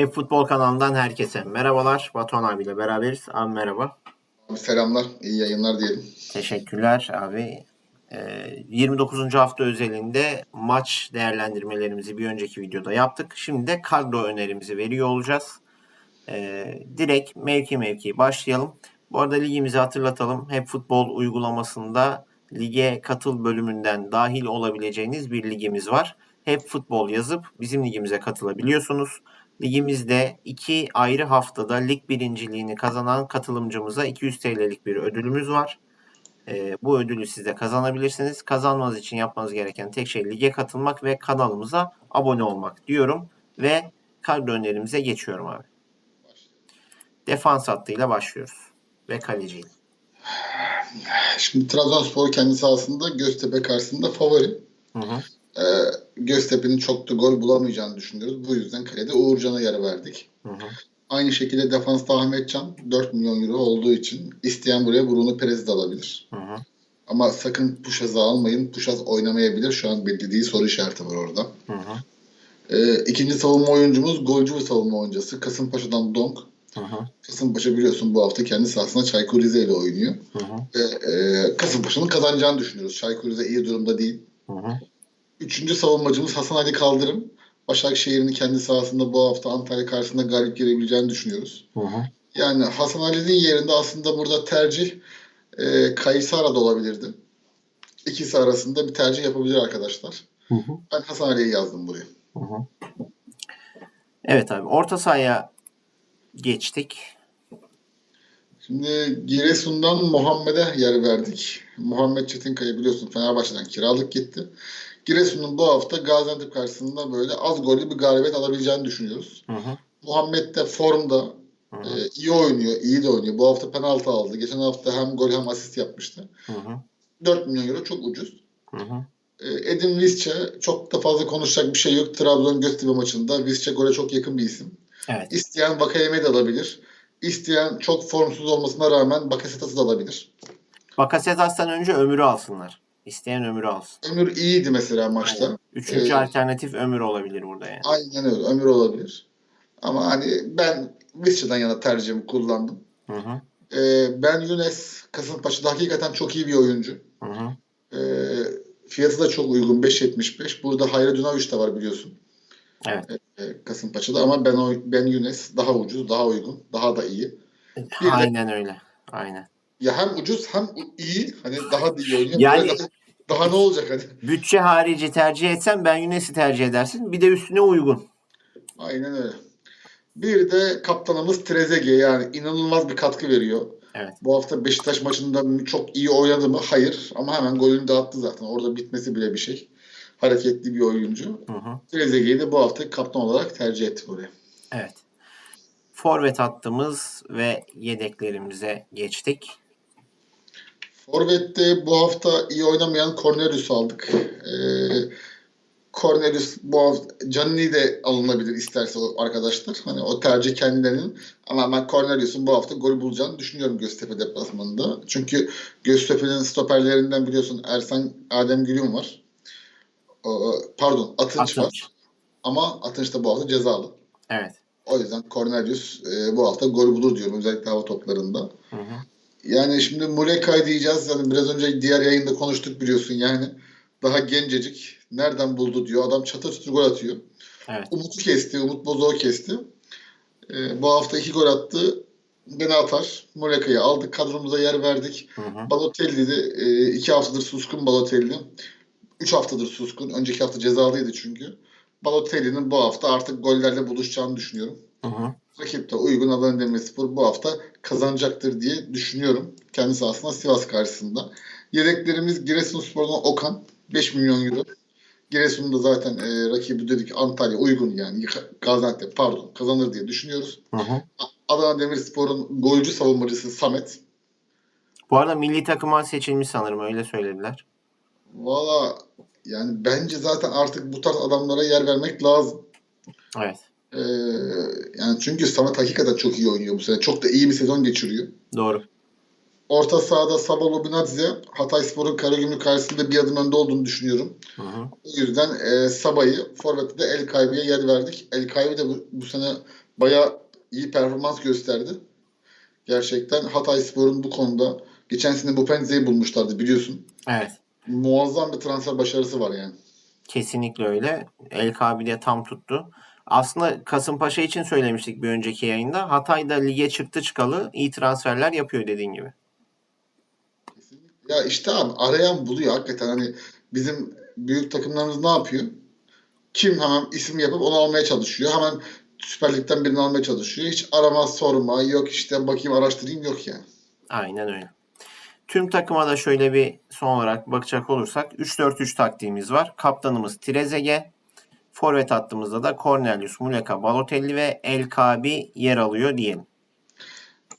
Hep Futbol kanalından herkese merhabalar. Batuhan abiyle beraberiz. Abi merhaba. Abi selamlar, iyi yayınlar diyelim. Teşekkürler abi. Ee, 29. hafta özelinde maç değerlendirmelerimizi bir önceki videoda yaptık. Şimdi de kadro önerimizi veriyor olacağız. Ee, direkt mevki mevki başlayalım. Bu arada ligimizi hatırlatalım. Hep futbol uygulamasında lige katıl bölümünden dahil olabileceğiniz bir ligimiz var. Hep futbol yazıp bizim ligimize katılabiliyorsunuz. Ligimizde iki ayrı haftada lig birinciliğini kazanan katılımcımıza 200 TL'lik bir ödülümüz var. Ee, bu ödülü siz de kazanabilirsiniz. Kazanmanız için yapmanız gereken tek şey lige katılmak ve kanalımıza abone olmak diyorum. Ve kadro önerimize geçiyorum abi. Defans hattıyla başlıyoruz. Ve kaleciyle. Şimdi Trabzonspor kendi sahasında Göztepe karşısında favori. Hı hı. Ee, Göztepe'nin çok da gol bulamayacağını düşünüyoruz. Bu yüzden kalede Uğurcan'a yer verdik. Hı hı. Aynı şekilde defansta Ahmetcan 4 milyon euro olduğu için isteyen buraya Bruno Perez de alabilir. Hı hı. Ama sakın Puşaz'ı almayın. Puşaz oynamayabilir. Şu an belli değil soru işareti var orada. Hı hı. Ee, ikinci savunma oyuncumuz golcü ve savunma oyuncusu. Kasımpaşa'dan Donk. Hı hı. Kasımpaşa biliyorsun bu hafta kendi sahasında Çaykur Rize ile oynuyor. Hı hı. Ve e, Kasımpaşa'nın kazanacağını düşünüyoruz. Çaykur Rize iyi durumda değil. Hı hı. Üçüncü savunmacımız Hasan Ali Kaldırım. Başakşehir'in kendi sahasında bu hafta Antalya karşısında galip gelebileceğini düşünüyoruz. Hı hı. Yani Hasan Ali'nin yerinde aslında burada tercih e, Kayısara da olabilirdi. İkisi arasında bir tercih yapabilir arkadaşlar. Hı hı. Ben Hasan Ali'yi yazdım buraya. Hı hı. Evet abi orta sahaya geçtik. Şimdi Giresun'dan Muhammed'e yer verdik. Muhammed Çetinkaya biliyorsun Fenerbahçe'den kiralık gitti. Giresun'un bu hafta Gaziantep karşısında böyle az gollü bir galibiyet alabileceğini düşünüyoruz. Hı hı. Muhammed de formda, Hı e, iyi oynuyor, iyi de oynuyor. Bu hafta penaltı aldı. Geçen hafta hem gol hem asist yapmıştı. Hı hı. 4 milyon euro çok ucuz. Hı hı. E, Edin Visca çok da fazla konuşacak bir şey yok. Trabzon Göztepe maçında Visca gole çok yakın bir isim. Evet. İsteyen Vakayeme de alabilir. İsteyen çok formsuz olmasına rağmen Bakasetas'ı da alabilir. Bakasetas'tan önce ömürü alsınlar. İsteyen ömürü alsın. Ömür iyiydi mesela maçta. Üçüncü Ee, alternatif ömür olabilir burada yani. Aynen öyle. Ömür olabilir. Ama hani ben Visca'dan yana tercihimi kullandım. Hı hı. Ee, ben Younes Kasımpaşa'da hakikaten çok iyi bir oyuncu. Hı hı. Ee, fiyatı da çok uygun 5.75. Burada Hayri Dunaviç de var biliyorsun. Evet. Ee, Kasımpaşa'da ama ben o, ben Younes daha ucuz, daha uygun, daha da iyi. Bir de- Aynen öyle. Aynen. Ya hem ucuz hem iyi. Hani daha da iyi oynuyor. Yani- daha, daha ne olacak hani? Bütçe harici tercih etsen ben Yunes'i tercih edersin. Bir de üstüne uygun. Aynen öyle. Bir de kaptanımız Trezeguet yani inanılmaz bir katkı veriyor. Evet. Bu hafta Beşiktaş maçında çok iyi oynadı mı? Hayır. Ama hemen golünü de attı zaten. Orada bitmesi bile bir şey. Hareketli bir oyuncu. Trezeguet'i de bu hafta kaptan olarak tercih ettik oraya. Evet. Forvet hattımız ve yedeklerimize geçtik. Forvet'te bu hafta iyi oynamayan Cornelius aldık. Ee, Cornelius bu hafta Canini de alınabilir isterse arkadaşlar. Hani o tercih kendilerinin. Ama ben Cornelius'un bu hafta gol bulacağını düşünüyorum Göztepe deplasmanında. Çünkü Göztepe'nin stoperlerinden biliyorsun Ersan Adem Gülüm var. O, pardon Atınç, var. Atınç. Ama Atınç da bu hafta cezalı. Evet. O yüzden Cornelius e, bu hafta gol bulur diyorum özellikle hava toplarında. Hı hı. Yani şimdi Mulekay diyeceğiz. Yani biraz önce diğer yayında konuştuk biliyorsun yani. Daha gencecik. Nereden buldu diyor. Adam çatır çatır gol atıyor. Evet. Umut'u kesti. Umut Bozok'u kesti. Ee, bu hafta iki gol attı. Gene atar. Mulekay'ı aldık. Kadromuza yer verdik. Hı hı. Balotelli de e, iki haftadır suskun Balotelli. Üç haftadır suskun. Önceki hafta cezalıydı çünkü. Balotelli'nin bu hafta artık gollerle buluşacağını düşünüyorum. Hı hı. Rakip de uygun Adana Demirspor bu hafta kazanacaktır diye düşünüyorum. Kendi sahasında Sivas karşısında. Yedeklerimiz Giresunspor'dan Okan 5 milyon euro. Giresun'da zaten e, rakibi dedik Antalya uygun yani Gaziantep pardon kazanır diye düşünüyoruz. Hı hı. Adana Demirspor'un golcü savunmacısı Samet. Bu arada milli takıma seçilmiş sanırım öyle söylediler. Valla yani bence zaten artık bu tarz adamlara yer vermek lazım. Evet. Ee, yani çünkü Samet hakikaten çok iyi oynuyor bu sene. Çok da iyi bir sezon geçiriyor. Doğru. orta sahada Sabah Lubinadze Hatayspor'un Karagümrük karşısında bir adım önde olduğunu düşünüyorum. Hı hı. O yüzden e, Sabah'ı Forvet'te de El Kaybi'ye yer verdik. El Kaybi de bu, bu sene bayağı iyi performans gösterdi. Gerçekten Hatayspor'un bu konuda geçen sene bu Penze'yi bulmuşlardı biliyorsun. Evet. Muazzam bir transfer başarısı var yani. Kesinlikle öyle. El Kabi de tam tuttu. Aslında Kasımpaşa için söylemiştik bir önceki yayında. Hatay da lige çıktı çıkalı iyi transferler yapıyor dediğin gibi. Ya işte abi arayan buluyor hakikaten hani bizim büyük takımlarımız ne yapıyor? Kim hemen isim yapıp onu almaya çalışıyor. Hemen Süper Lig'den birini almaya çalışıyor. Hiç arama sorma yok işte bakayım araştırayım yok yani. Aynen öyle. Tüm takıma da şöyle bir son olarak bakacak olursak 3-4-3 taktiğimiz var. Kaptanımız Trezege. Forvet hattımızda da Cornelius, Muleka, Balotelli ve El Kabi yer alıyor diyelim.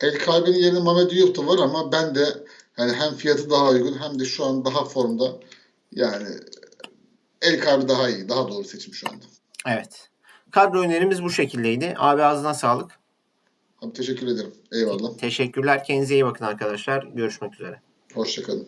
El Kalbi'nin yerine Diop da var ama ben de yani hem fiyatı daha uygun hem de şu an daha formda yani El Kalbi daha iyi. Daha doğru seçim şu anda. Evet. Kadro önerimiz bu şekildeydi. Abi ağzına sağlık. Abi teşekkür ederim. Eyvallah. Teşekkürler. Kendinize iyi bakın arkadaşlar. Görüşmek üzere. Hoşçakalın.